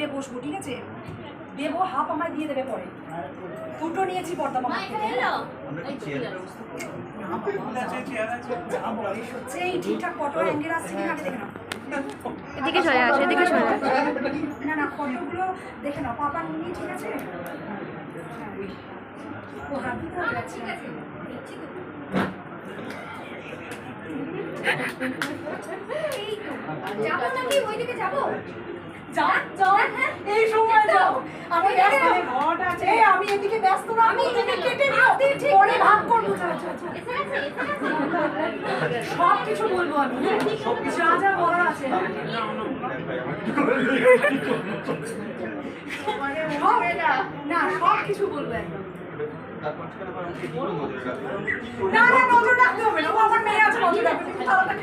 টেবিলে বসবো ঠিক আছে? দেবো হাফ আমায় দিয়ে দেবে পরে। দুটো নিয়েছি পর্দা মামা এই ঠিকঠাক কত অ্যাঙ্গেল আসছে কিনা আগে দেখে নাও। এদিকে সরে আসে এদিকে সরে আসে না না ফটোগুলো দেখে নাও। পাপা নুনি ঠিক আছে? ও হাত দিতে ঠিক আছে। এই তো। যাব নাকি? ওইদিকে যাব? যা যাও। এই সময় যাও। আমি ব্যস্ত। এই আমি এদিকে ব্যস্ত না। আমি এদিকে কেটে দিও। পরে ভাগ করব। সব কিছু বলব আমি যা যা বলার আছে। না সব কিছু বলব একদম। না না নজর রাখতে হবে না। ও আমার মেয়ে আছে নজর রাখবে। তুমি তাড়াতাড়ি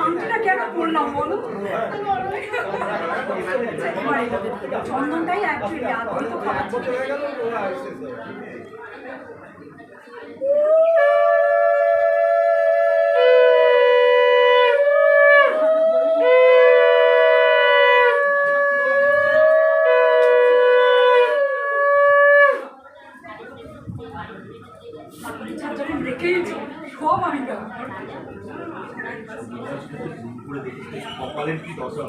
আংটিটা কেন পড়লাম বলো। চন্দনটাই অ্যাকচুয়ালি আদৌ তো কপালের কি দশা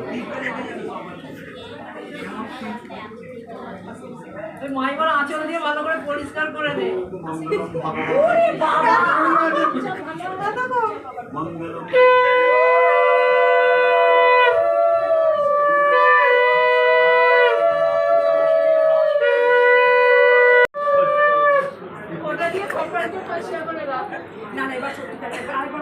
মাই বড় আঁচল দিয়ে ভালো করে পরিষ্কার করে দে। ওরে বাবা! মঙ্গলম ওটা দিয়ে কপালকে পরিষ্কার করে দাও। না না এবার সত্যি এবার আরেকবার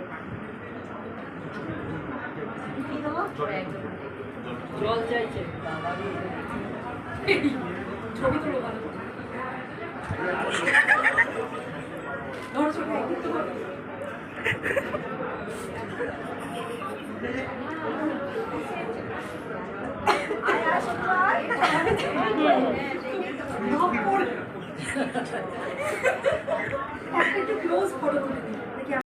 জল চাইছে ছবি তুলো একটু ক্লোজ ফটো তুলে দিই